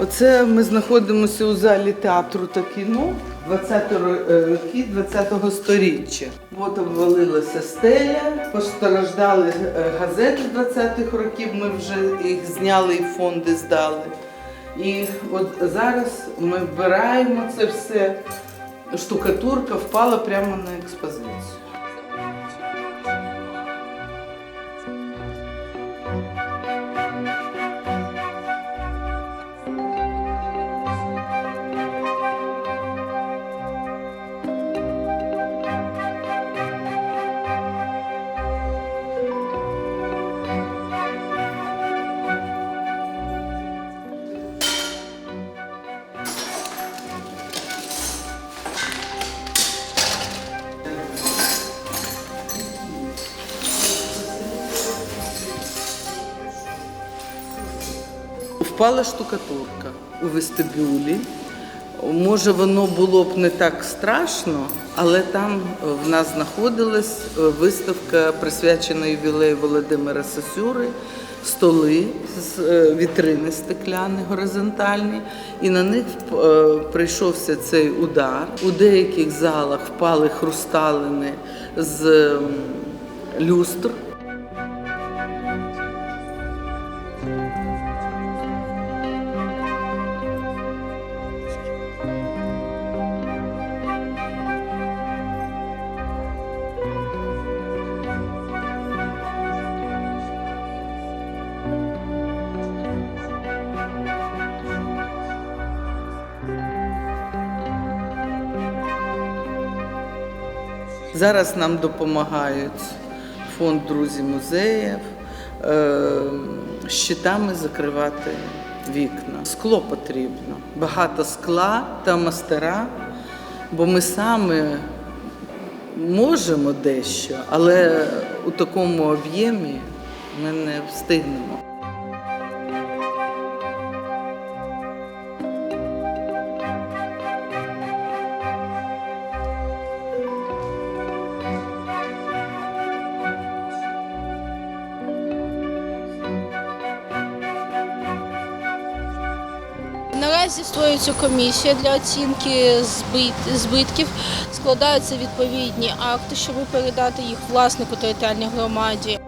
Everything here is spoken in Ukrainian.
Оце ми знаходимося у залі театру та кіно 20 роки 20-го сторіччя. От обвалилася стеля, постраждали е, газети 20-х років. Ми вже їх зняли і фонди здали. І от зараз ми вбираємо це все. Штукатурка впала прямо на експозицію. Впала штукатурка у вестибюлі. Може, воно було б не так страшно, але там в нас знаходилась е, виставка, присвячена ювілею Володимира Сосюри, столи з е, вітрини стекляні, горизонтальні, і на них е, прийшовся цей удар. У деяких залах впали хрусталини з люстр. Зараз нам допомагають фонд Друзі музеїв е, щитами закривати вікна. Скло потрібно, багато скла та мастера, бо ми саме можемо дещо, але у такому об'ємі ми не встигнемо. Наразі створюється комісія для оцінки збит- збитків, складаються відповідні акти, щоб передати їх власнику територіальній громаді.